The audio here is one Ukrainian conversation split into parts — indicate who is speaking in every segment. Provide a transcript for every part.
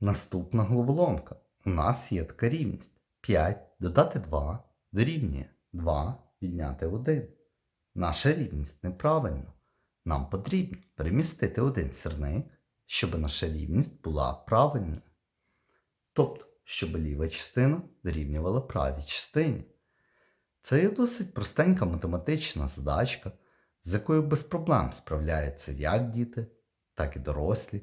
Speaker 1: Наступна головоломка. У нас є така рівність. 5 додати 2 дорівнює 2 відняти 1. Наша рівність неправильна. Нам потрібно перемістити один сірник, щоб наша рівність була правильною. Тобто, щоб ліва частина дорівнювала правій частині. Це є досить простенька математична задачка, з якою без проблем справляються як діти, так і дорослі.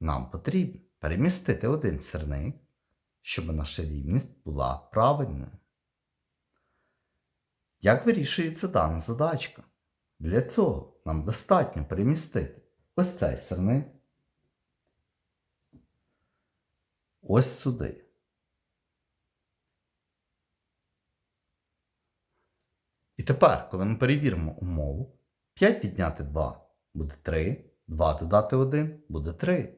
Speaker 1: Нам потрібно перемістити один сирник, щоб наша рівність була правильною. Як вирішується дана задачка? Для цього нам достатньо перемістити ось цей сирник ось сюди. І тепер, коли ми перевіримо умову, 5 відняти 2 буде 3, 2 додати 1 буде 3,